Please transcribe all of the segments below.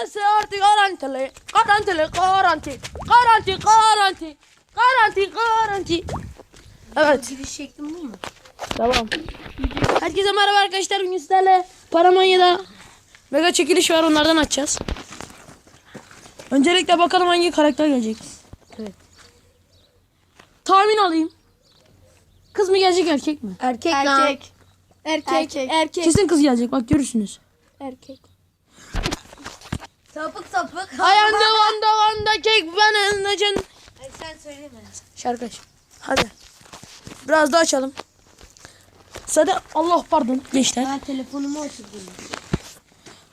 İnşallah seyahat garantili. Garantili garanti. Garanti garanti. Garanti garanti. Evet. Giriş şeklim bu mu? Tamam. Herkese merhaba arkadaşlar. Bugün sizlerle Paramanya'da mega çekiliş var. Onlardan açacağız. Öncelikle bakalım hangi karakter gelecek. Evet. Tahmin alayım. Kız mı gelecek erkek mi? Erkek, lan. Erkek. Erkek. Erkek. Kesin kız gelecek. Bak görürsünüz. Erkek. Sapık sapık. Ayağında vanda vanda kek ben önlecen. Ay sen söyleme. Şarkı aç. Hadi. Biraz daha açalım. Sade Allah pardon gençler. Ben telefonumu oturdum.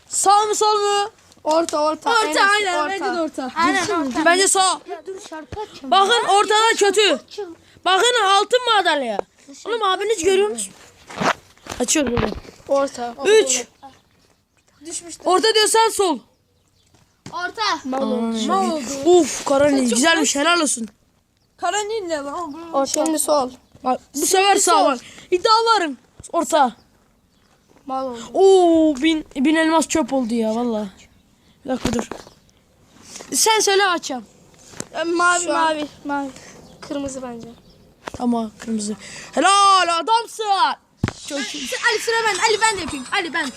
Sağ mı sol mu? Orta orta. Orta, En iyisi, aynen, bence de orta. Aynen orta. Bence sağ. Dur şarkı açacağım. Bakın ortalar kötü. Bakın altın madalya. Oğlum abiniz görüyor musun? Açıyorum böyle. Orta. 3. Düşmüştü. Orta diyorsan sol. Orta. Ne oldu? Uf Karanil güzelmiş helal olsun. Karanil ne lan? O şimdi sol. Bak bu sefer sağ bak. İddialarım. Orta. Mal oldu. Oo bin, bin elmas çöp oldu ya valla. Bir dakika dur. Sen söyle açacağım. mavi mavi. Mavi. Kırmızı bence. Ama kırmızı. Helal adamsın. Çok iyi. Ali sıra ben. Ali ben de yapayım. Ali ben.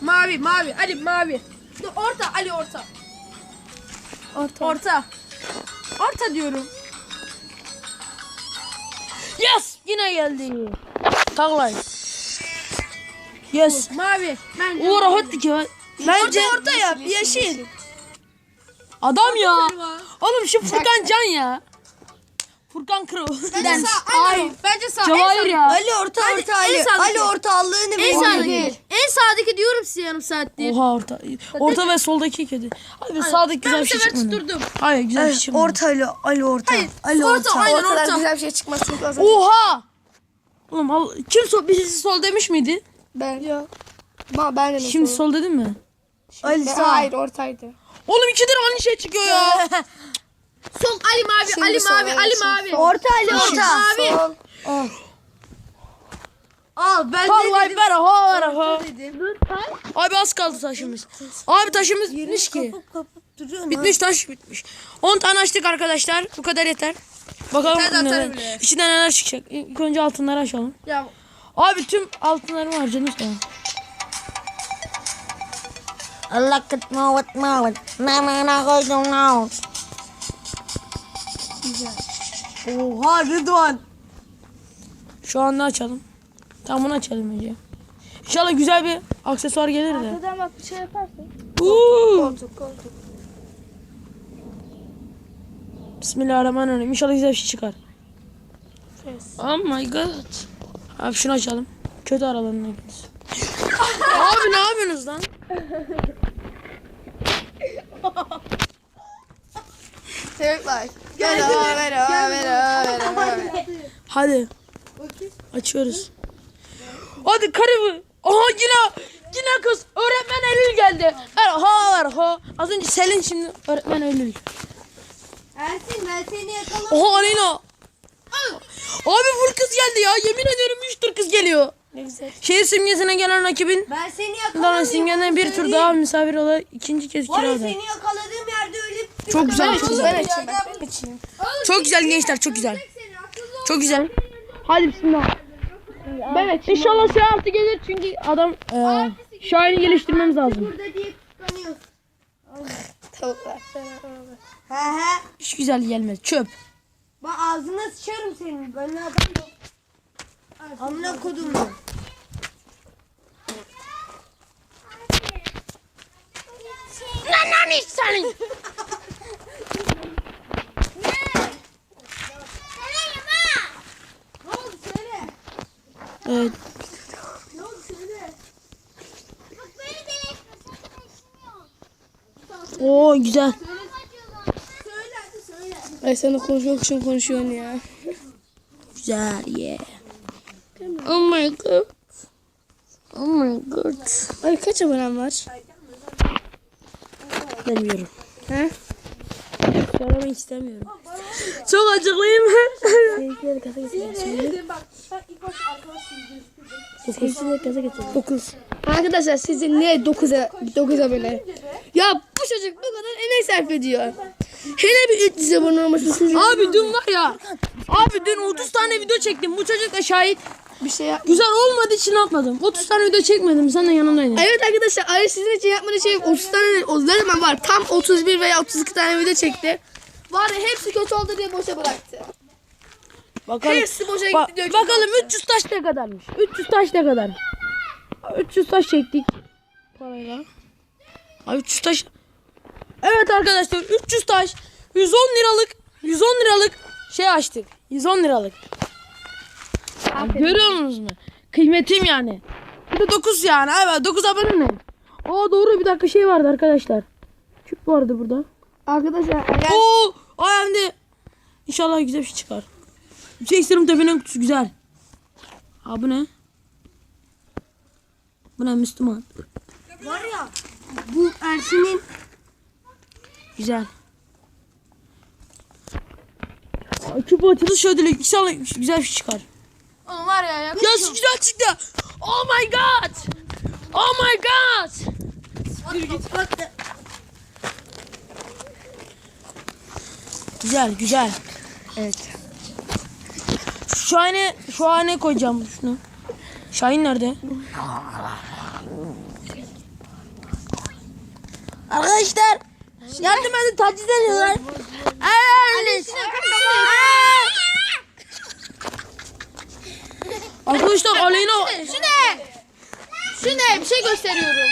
Mavi mavi. Ali mavi. Dur, orta Ali orta. Orta. Orta. Orta diyorum. Yes yine geldi. Taklay. Yes. Mavi. Ben Uğur hadi ki. Bence orta yap. Yeşil. adam ya. Oğlum şu Furkan Can ya. Furkan Kro. Bence sağ. Aynen. Bence sağ. Cevahir ya. Ali orta orta Ali. Ali orta Allah'ını En sağdaki. değil. Sağdaki diyorum size yarım saattir. Oha orta. Orta ve soldaki kedi. Abi sağdaki güzel Ben bir bu şey sefer çıkmadı. tutturdum. Hayır güzel bir şey çıkmadı. Orta Ali, Ali orta. Ali Orta aynen Ortadan orta. güzel bir şey çıkmaz çünkü az önce. Oha. Oğlum al, kim sol, birisi sol demiş miydi? Ben. Yok. Ma ben dedim. Şimdi sol. sol dedin mi? Ali Ben- sağ. Hayır ortaydı. Oğlum ikidir aynı şey çıkıyor ya. Sol Ali mavi. Şimdi Ali sol, mavi. evet, Ali şimdi mavi. sol. Orta Ali orta. Mavi. Sol. Al ben Vallahi dedim. ver ha ver ha. Abi az kaldı taşımız. Abi taşımız bitmiş ki. Kapıp kapıp Bitmiş taş bitmiş. 10 tane açtık arkadaşlar. Bu kadar yeter. Bakalım Yeter de neler, atarım bile. içinden neler çıkacak. İlk önce altınları açalım. Ya Abi tüm altınlarımı harcadım sana. Allah kıtma vatma vat. Namana koydum now. Oha Rıdvan. Şu anda açalım. Tamam bunu açalım önce. İnşallah güzel bir aksesuar gelir de. Buradan bak bir şey yaparsın. Uuu. Koltuk koltuk. Bismillahirrahmanirrahim. İnşallah güzel bir şey çıkar. Yes. Oh my god. Abi şunu açalım. Kötü aralarına gidiyoruz. Abi ne yapıyorsunuz lan? Çocuklar. Ver o ver o ver o ver o ver o. Hadi. Açıyoruz. Hadi karı Aha yine yine kız. Öğretmen Eylül geldi. Erha erha. Az önce Selin şimdi öğretmen Eylül. Ersin ben seni yakaladım. Oha Aleyna. Abi full kız geldi ya. Yemin ediyorum 3 tur kız geliyor. Ne güzel. Şehir simgesine gelen rakibin Ben seni yakaladım. Dana simgenden bir tur daha misafir olarak ikinci kez Var ya seni yakaladığım yerde bir Çok güzel. Çok güzel. Ben açayım ben açayım. Çok güzel gençler çok güzel. Çok güzel. Hadi bismillah. Evet inşallah seyahatı gelir çünkü adam e, Şahin'i geliştirmemiz lazım. burada diye. Tavuklar. He he. Hiç güzel gelmez. Çöp. Bak ağzına sıçarım senin. Böyle adam yok. Amına kodum. Lan lan senin. Ne oldu söyle. Evet. Oo güzel. Ay sen de konuşmak için konuşuyorsun ya. Güzel yeah. Oh my god. Oh my god. Ay kaç abonem var? Bilmiyorum. He? Söylemek istemiyorum. Çok acıklıyım. İlk başta arkadaşım. Seyircileri gaza getir. 9. Arkadaşlar sizce niye 9'a 9 abone? Ya bu çocuk bu kadar emek sarf ediyor. Hele bir 300 abone olması sizin. Abi dün var ya. Abi dün 30 tane video çektim. Bu çocuk da şahit. Bir şey yap. Güzel olmadığı için atmadım. 30 tane video çekmedim. Sen de yanımdaydın. Evet arkadaşlar Ali sizin için yapmadığı şey 30 tane o zaman var. Tam 31 veya 32 tane video çekti. Var ya hepsi kötü oldu diye boşa bıraktı. Bakalım. Hepsi boşa Ba- gitti diyor. bakalım 300 taş ne kadarmış? 300 taş ne kadar? 300 taş çektik. Parayla. Ay 300 taş. Evet arkadaşlar 300 taş 110 liralık 110 liralık şey açtık. 110 liralık. Görüyor musunuz mu? Kıymetim yani. Bir de 9 yani. Evet 9 abone ne? Aa doğru bir dakika şey vardı arkadaşlar. Küp vardı burada. Arkadaşlar eğer Oo, ay hem de inşallah güzel bir şey çıkar. Yüksek ekstrem tepenin kutusu güzel. Ha bu ne? Bu ne Müslüman? var ya bu Ersin'in Güzel. Küp açılış ödülü inşallah güzel bir şey çıkar. Var ya ya. Güzel çıktı. Oh my god. Oh my god. Güzel güzel. Evet. Şu Şahin'e şu hane koyacağım şunu. Şahin nerede? Arkadaşlar yardım edin taciz ediyorlar. Evet. Arkadaşlar Aleyna Şu ne? Şu ne? Bir şey gösteriyorum.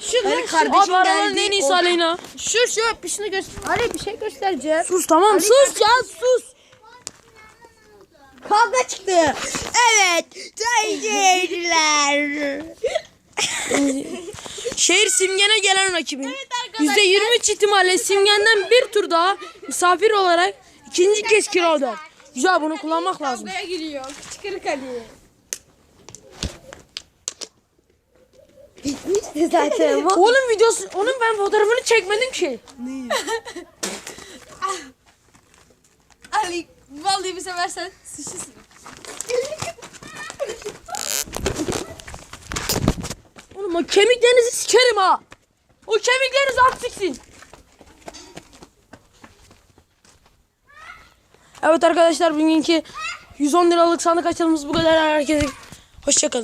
Şu ne? Abi araların en iyisi Aleyna. Şu şu bir şunu göster. Ali bir şey göstereceğim. Sus tamam sus ya sus. Kavga çıktı. Evet. Seyirciler. Şehir Simgen'e gelen rakibin %23 ihtimalle Simgen'den bir tur daha misafir olarak ikinci kez kirada. Güzel bunu kullanmak lazım. Kavgaya giriyor. Çıkırık Ali. Bitmişti zaten. Oğlum videosu, onun ben fotoğrafını çekmedim ki. Ali vallahi bir seversen sıçısın. Oğlum o kemiklerinizi sikerim ha. O kemiklerinizi at siksin. Evet arkadaşlar bugünkü 110 liralık sandık açılımımız bu kadar. Herkese hoşçakalın.